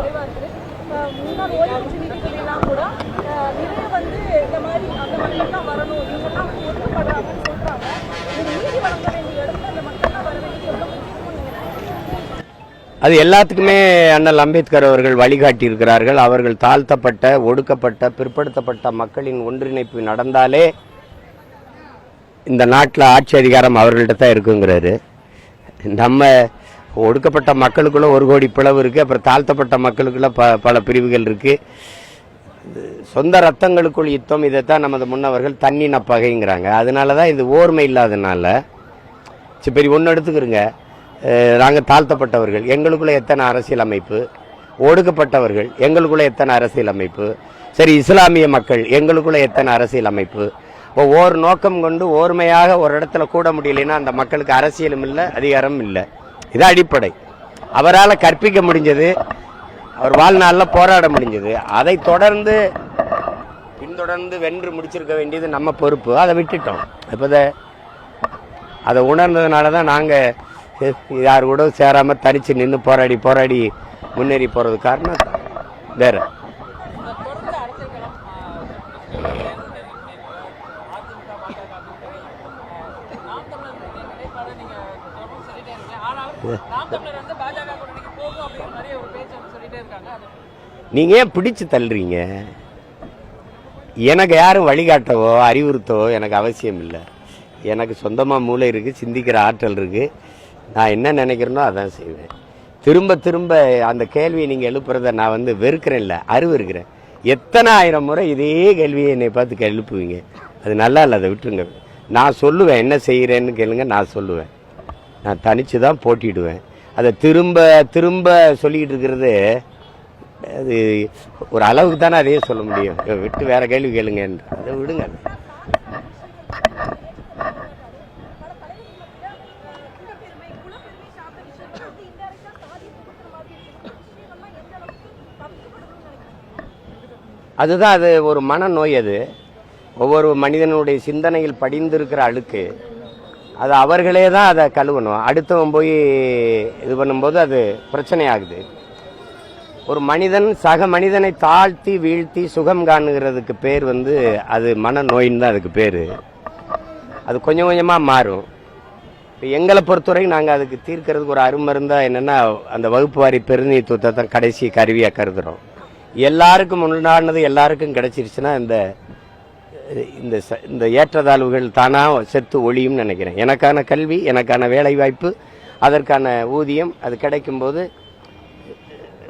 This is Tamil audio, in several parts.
நாள் ஓய்வு நீதிபதியெல்லாம் கூட நிறைய வந்து இந்த மாதிரி அந்த மக்கள்லாம் வரணும் இவங்கெல்லாம் வந்து ஒதுக்கப்படுறாங்கன்னு சொல்றாங்க. இது நீதி வழங்க வேண்டிய இடத்துல அந்த மக்கள்லாம் வர வேண்டியது எவ்வளவு அது எல்லாத்துக்குமே அண்ணல் அம்பேத்கர் அவர்கள் வழிகாட்டி இருக்கிறார்கள் அவர்கள் தாழ்த்தப்பட்ட ஒடுக்கப்பட்ட பிற்படுத்தப்பட்ட மக்களின் ஒன்றிணைப்பு நடந்தாலே இந்த நாட்டில் ஆட்சி அதிகாரம் அவர்கள்ட்ட தான் இருக்குங்கிறாரு. நம்ம ஒடுக்கப்பட்ட மக்களுக்குள்ள ஒரு கோடி பிளவு இருக்குது அப்புறம் தாழ்த்தப்பட்ட மக்களுக்குள்ள ப பல பிரிவுகள் இருக்குது சொந்த ரத்தங்களுக்குள் யுத்தம் இதைத்தான் நமது முன்னவர்கள் தன்னின பகைங்கிறாங்க அதனால தான் இது ஓர்மை இல்லாதனால சரி பெரிய ஒன்று எடுத்துக்கிறோங்க. நாங்கள் தாழ்த்தப்பட்டவர்கள் எங்களுக்குள்ளே எத்தனை அரசியல் அமைப்பு ஒடுக்கப்பட்டவர்கள் எங்களுக்குள்ளே எத்தனை அரசியல் அமைப்பு சரி இஸ்லாமிய மக்கள் எங்களுக்குள்ளே எத்தனை அரசியல் அமைப்பு இப்போ ஓர் நோக்கம் கொண்டு ஓர்மையாக ஒரு இடத்துல கூட முடியலைன்னா அந்த மக்களுக்கு அரசியலும் இல்லை அதிகாரமும் இல்லை. இது அடிப்படை. அவரால் கற்பிக்க முடிஞ்சது அவர் வாழ்நாளில் போராட முடிஞ்சது. அதை தொடர்ந்து பின்தொடர்ந்து வென்று முடிச்சிருக்க வேண்டியது நம்ம பொறுப்பு. அதை விட்டுட்டோம். இப்போ அதை உணர்ந்ததுனால தான் நாங்கள் யார் கூட சேராமல் தனித்து நின்று போராடி போராடி முன்னேறி போகிறது காரணம் வேறு தொடர்ந்து அரசியல் களம் அதிமுக பாஜக நாம் தமிழர் நிலைப்பாடு நீங்க தொடர்ந்து சொல்லிட்டே இருக்கீங்க ஆனாலும் நாம் தமிழர் வந்து பாஜக கூட்டணிக்கு போகும் அப்படிங்கிற மாதிரி ஒரு பேச்சு வந்து சொல்லிட்டே இருக்காங்க அது நீங்கள் ஏன் பிடிச்சு தள்ளுறீங்க? எனக்கு யாரும் வழிகாட்டவோ அறிவுறுத்தவோ எனக்கு அவசியம் இல்லை. எனக்கு சொந்தமாக மூளை இருக்குது சிந்திக்கிற ஆற்றல் இருக்குது நான் என்ன நினைக்கிறேனோ அதான் செய்வேன். திரும்ப திரும்ப அந்த கேள்வியை நீங்கள் எழுப்புறத நான் வந்து வெறுக்கிறேன் இல்லை அறிவு இருக்கிறேன் எத்தனை ஆயிரம் முறை இதே கேள்வியை என்னை பார்த்து எழுப்புவீங்க அது நல்லா இல்லை அதை விட்டுருங்க. நான் சொல்லுவேன் என்ன செய்கிறேன்னு கேளுங்க நான் சொல்லுவேன். நான் தனித்து தான் போட்டிடுவேன் அதை திரும்ப திரும்ப சொல்லிக்கிட்டு இருக்கிறது அது ஒரு அளவுக்கு தானே அதையே சொல்ல முடியும். விட்டு வேற கேள்வி கேளுங்க அதை விடுங்க. அதுதான் அது ஒரு மனநோய் அது. ஒவ்வொரு மனிதனுடைய சிந்தனையில் படிந்திருக்கிற அழுக்கு. அது அவர்களே தான் அதை கழுவணும். அடுத்தவன் போய் இது பண்ணும்போது அது பிரச்சனையாகுது. ஒரு மனிதன் சக மனிதனை தாழ்த்தி வீழ்த்தி சுகம் காணுகிறதுக்கு பேர் வந்து அது மனநோயின்னு தான் அதுக்கு பேர். அது கொஞ்சம் கொஞ்சமாக மாறும். இப்போ எங்களை பொறுத்தவரைக்கும் நாங்கள் அதுக்கு தீர்க்கறதுக்கு ஒரு அருமருந்தாக என்னென்னா அந்த வகுப்பு வாரி பிரதிநிதித்துவத்தை தான் கடைசி கருவியாக கருதுகிறோம் எல்லாருக்கும் முன்னாடினது எல்லாருக்கும் கிடைச்சிருச்சுன்னா இந்த இந்த ச- இந்த ஏற்றத்தாழ்வுகள் தானாக செத்து ஒழியும்னு நினைக்கிறேன். எனக்கான கல்வி எனக்கான வேலைவாய்ப்பு அதற்கான ஊதியம் அது கிடைக்கும்போது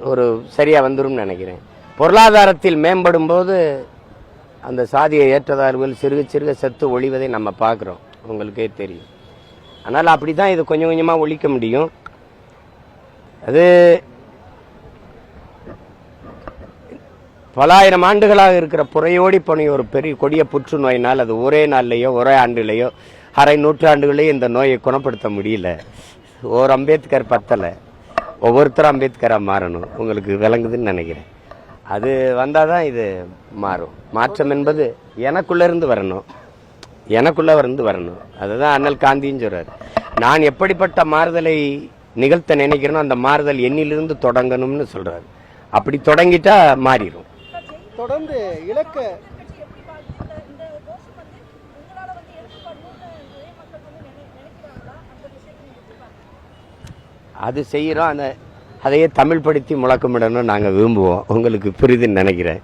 ஒரு சரியாக வந்துரும்னு நினைக்கிறேன். பொருளாதாரத்தில் மேம்படும் போது அந்த சாதிய ஏற்றத்தாழ்வுகள் சிறுக சிறுக செத்து ஒழிவதை நம்ம பார்க்குறோம். உங்களுக்கே தெரியும். அதனால் அப்படி தான் இது கொஞ்சம் கொஞ்சமாக ஒழிக்க முடியும். அது பலாயிரம் ஆண்டுகளாக இருக்கிற புறையோடி போன ஒரு பெரிய கொடிய புற்றுநோயினால் அது ஒரே நாள்லையோ ஒரே ஆண்டுலேயோ அரை நூற்றாண்டுகளையும் இந்த நோயை குணப்படுத்த முடியல. ஒரு அம்பேத்கர் பத்தலை. ஒவ்வொருத்தரும் அம்பேத்கராக மாறணும். உங்களுக்கு விளங்குதுன்னு நினைக்கிறேன். அது வந்தால் தான் இது மாறும். மாற்றம் என்பது எனக்குள்ளேருந்து வரணும். எனக்குள்ளே இருந்து வரணும். அதுதான் அண்ணல் காந்தின்னு சொல்கிறார் நான் எப்படிப்பட்ட மாறுதலை நிகழ்த்த நினைக்கிறேனோ அந்த மாறுதல் என்னிலிருந்து தொடங்கணும்னு சொல்கிறார் அப்படி தொடங்கிட்டா மாறிடும் தொடர்ந்து இலக்க அது செய்கிறோம் அந்த அதையே தமிழ் படுத்தி முழக்கமிடணும்னு நாங்கள் விரும்புவோம். உங்களுக்கு புரிதுன்னு நினைக்கிறேன்.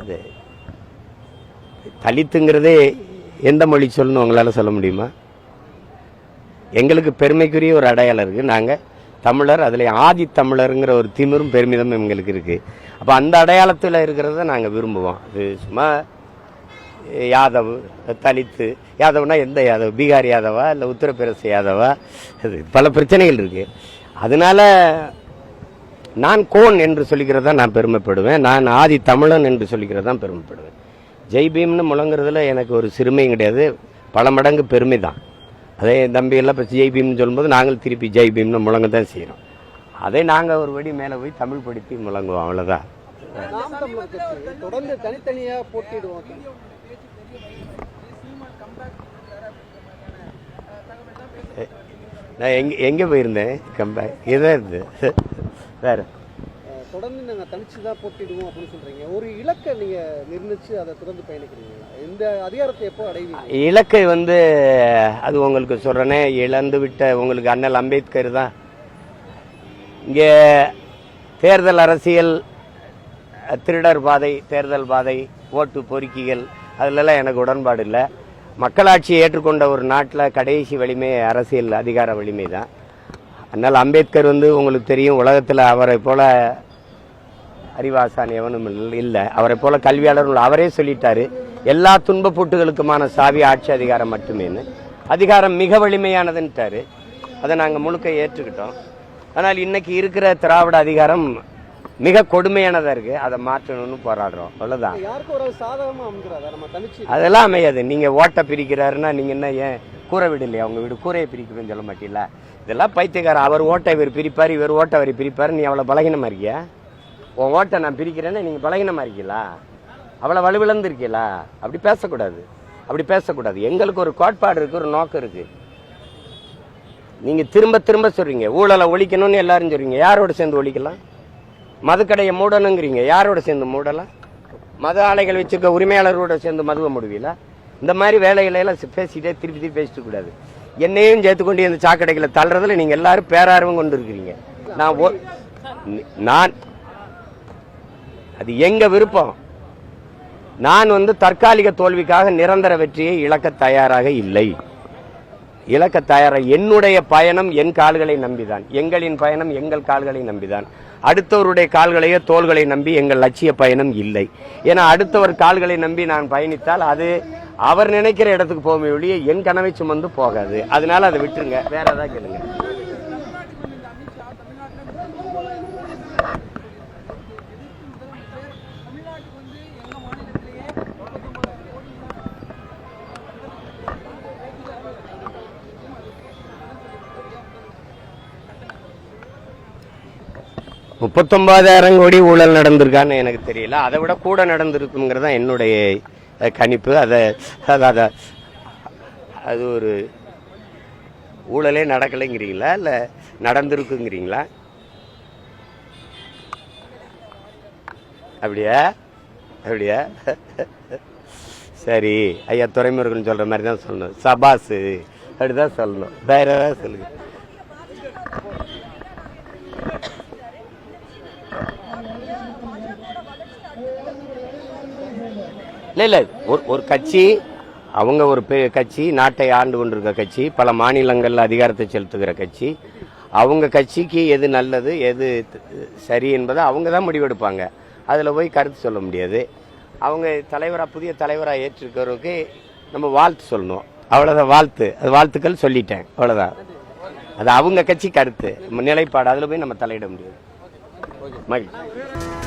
அது தலித்துங்கிறதே எந்த மொழி சொல்லணும் உங்களால் சொல்ல முடியுமா? எங்களுக்கு பெருமைக்குரிய ஒரு அடையாளம் இருக்குது நாங்கள் தமிழர் அதில் ஆதி தமிழருங்கிற ஒரு திமிரும் பெருமிதமும் எங்களுக்கு இருக்குது அப்போ அந்த அடையாளத்தில் இருக்கிறத நாங்கள் விரும்புவோம். அது சும்மா யாதவ் தலித்து யாதவ்னா எந்த யாதவ்? பீகார் யாதவா? இல்லை உத்தரப்பிரதேச யாதவா? அது பல பிரச்சனைகள் இருக்குது அதனால நான் கோன் என்று சொல்லிக்கிறதா நான் பெருமைப்படுவேன். நான் ஆதி தமிழன் என்று சொல்லிக்கிறதா பெருமைப்படுவேன். ஜெய்பீம்னு முழங்குறதுல எனக்கு ஒரு சிறுமையும் கிடையாது. பல மடங்கு பெருமை தான் அதே என் தம்பி எல்லாம் இப்போ ஜெய் பீம்னு சொல்லும்போது நாங்கள் திருப்பி ஜெய் பீம்னு முழங்க தான் செய்கிறோம் அதை நாங்கள் ஒரு படி மேலே போய் தமிழ் படித்து முழங்குவோம் அவ்வளோதான் தொடர்ந்து தனித்தனியா போட்டிடுவோம். நான் எங்கே எங்கே போயிருந்தேன்? கம்பேக் இதான் இருந்து வேறு. தொடர்ந்து நாங்கள் தனிச்சு தான் போட்டிடுவோம் அப்படின்னு சொல்றீங்க. ஒரு இலக்கை நீங்க நிர்ணயிச்சு அதை தொடர்ந்து பயணிக்கிறீங்களா இந்த அதிகாரத்தை எப்போ அடைவீங்க? இலக்கை வந்து அது உங்களுக்கு சொல்கிறேனே இழந்து விட்ட உங்களுக்கு அண்ணல் அம்பேத்கர் தான். இங்கே தேர்தல் அரசியல் திருடர் பாதை தேர்தல் பாதை ஓட்டு பொறுக்கிகள் அதிலெல்லாம் எனக்கு உடன்பாடு இல்லை. மக்களாட்சியை ஏற்றுக்கொண்ட ஒரு நாட்டில் கடைசி வலிமை அரசியல் அதிகார வலிமை தான். அதனால் அம்பேத்கர் வந்து உங்களுக்கு தெரியும் உலகத்தில் அவரை போல் அறிவாசான் எவனும் இல்லை. அவரை போல் கல்வியாளர் அவரே சொல்லிட்டாரு. எல்லா துன்பப்பூட்டுகளுக்குமான சாவி ஆட்சி அதிகாரம் மட்டுமேன்னு. அதிகாரம் மிக வலிமையானதுன்ட்டாரு. அதை நாங்கள் முழுக்க ஏற்றுக்கிட்டோம். ஆனால் இன்னைக்கு இருக்கிற திராவிட அதிகாரம் மிக கொடுமையானதாக இருக்கு. அதை மாற்றணும்னு போராடுறோம். அவ்வளோதான் அதெல்லாம் அமையாது. நீங்கள் ஓட்டை பிரிக்கிறாருன்னா நீங்கள் என்ன ஏன் கூரை வீடு இல்லையா? உங்கள் வீடு கூரையை பிரிக்கணும்னு சொல்ல மாட்டீங்களா? இதெல்லாம் பைத்தியக்காரன். அவர் ஓட்டை இவர் பிரிப்பார் இவர் ஓட்டை அவர் பிரிப்பார். நீ அவ்வளோ பலகீனமாக இருக்கியா? உன் ஓட்டை நான் பிரிக்கிறேன்னா நீங்கள் பலகீனமாக இருக்கீங்களா? அவ்வளோ வலுவிழந்திருக்கீங்களா அப்படி பேசக்கூடாது. அப்படி பேசக்கூடாது. எங்களுக்கு ஒரு கோட்பாடு இருக்குது ஒரு நோக்கம் இருக்குது நீங்கள் திரும்ப திரும்ப சொல்கிறீங்க ஊழலை ஒழிக்கணும்னு எல்லாரும் சொல்கிறீங்க யாரோட சேர்ந்து ஒழிக்கலாம்? மதுக்கடையை மூடணுங்கிறீங்க. யாரோட சேர்ந்து மூடலாம்? மது ஆலைகள் வச்சுருக்க உரிமையாளரோட சேர்ந்து மதுவை மூடுவீங்களா இந்த மாதிரி வேலைகளையெல்லாம் பேசிக்கிட்டே திருப்பி திருப்பி பேசிட்டு கூடாது. என்னையும் சேர்த்துக்கொண்டு இந்த சாக்கடைகளை தள்ளுறதுல நீங்கள் எல்லாரும் பேரார்வம் கொண்டு இருக்கிறீங்க. நான் நான் அது எங்கள் விருப்பம்? நான் வந்து தற்காலிக தோல்விக்காக நிரந்தர வெற்றியை இழக்க தயாராக இல்லை. இழக்க தயாராக என்னுடைய பயணம் என் கால்களை நம்பிதான். எங்களின் பயணம் எங்கள் கால்களை நம்பிதான். அடுத்தவருடைய கால்களையோ தோள்களை நம்பி எங்கள் லட்சிய பயணம் இல்லை. ஏன்னா அடுத்தவர் கால்களை நம்பி நான் பயணித்தால் அது அவர் நினைக்கிற இடத்துக்கு போக ஒழிய என் கனவை சுமந்து போகாது. அதனால அதை விட்டுருங்க. வேற ஏதாவது கேளுங்க. முப்பத்தொன்பதாயிரம் கோடி ஊழல் நடந்திருக்கான்னு எனக்கு தெரியல. அதை விட கூட நடந்திருக்குங்கிறது தான் என்னுடைய கணிப்பு. அதை அதை- அதை அது ஒரு ஊழலே நடக்கலைங்கிறீங்களா? இல்லை நடந்திருக்குங்கிறீங்களா? அப்படியா? அப்படியா? சரி. ஐயா துறைமுருகன் சொல்கிற மாதிரி தான் சொல்லணும். சபாஸு அப்படிதான் சொல்லணும். வேறு ஏதாவது சொல்லுங்கள் இல்லை இல்லை. ஒரு ஒரு கட்சி அவங்க ஒரு பெ கட்சி நாட்டை ஆண்டு கொண்டிருக்க கட்சி பல மாநிலங்களில் அதிகாரத்தை செலுத்துகிற கட்சி அவங்க கட்சிக்கு எது நல்லது எது சரி என்பதை அவங்க தான் முடிவெடுப்பாங்க. அதில் போய் கருத்து சொல்ல முடியாது. அவங்க தலைவராக புதிய தலைவராக ஏற்றிருக்கிறவருக்கு நம்ம வாழ்த்து சொல்லணும். அவ்வளோதான் வாழ்த்து. அது வாழ்த்துக்கள் சொல்லிட்டேன். அவ்வளோதான் அது அவங்க கட்சி கருத்து. நம்ம நிலைப்பாடு அதில் போய் நம்ம தலையிட முடியாது. மகிழ்ச்சி.